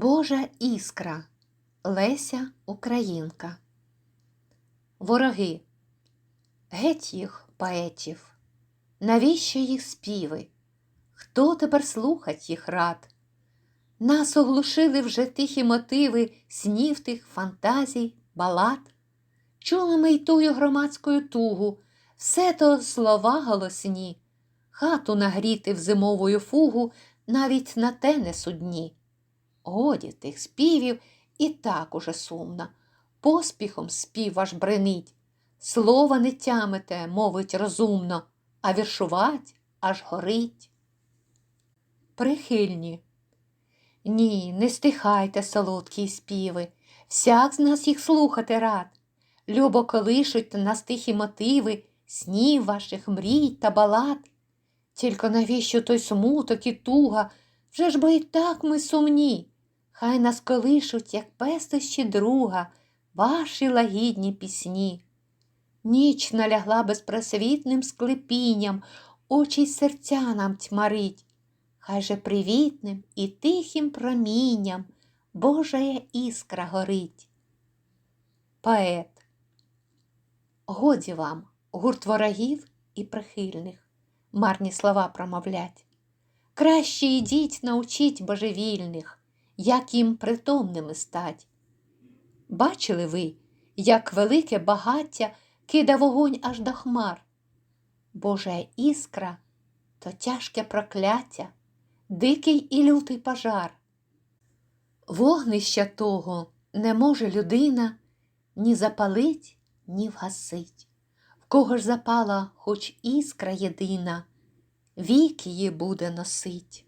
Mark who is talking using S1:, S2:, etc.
S1: Божа іскра Леся Українка. Вороги. Геть їх поетів. Навіщо їх співи? Хто тепер слухать їх рад? Нас оглушили вже тихі мотиви снів тих фантазій, балад. Чули ми й тую громадською тугу, все то слова голосні, хату нагріти в зимовою фугу навіть на те не судні. Годі тих співів і так уже сумно, поспіхом спів ваш бренить, слова не тямите, мовить розумно, а віршувать аж горить. Прихильні. Ні, не стихайте, солодкі співи, всяк з нас їх слухати рад. Любо колишуть нас тихі мотиви, снів ваших мрій та балад. Тільки навіщо той смуток і туга? Вже ж бо і так ми сумні. Хай нас колишуть, як пестощі друга, ваші лагідні пісні. Ніч налягла безпросвітним склепінням, очі й серця нам тьмарить. Хай же привітним і тихим промінням Божая іскра горить. Поет. Годі вам, гурт ворогів і прихильних, марні слова промовлять. Краще йдіть научіть божевільних, як їм притомними стать. Бачили ви, як велике багаття кида вогонь аж до хмар. Божа іскра то тяжке прокляття, дикий і лютий пожар. Вогнища того не може людина ні запалить, ні вгасить. В кого ж запала хоч іскра єдина, вік її буде носить.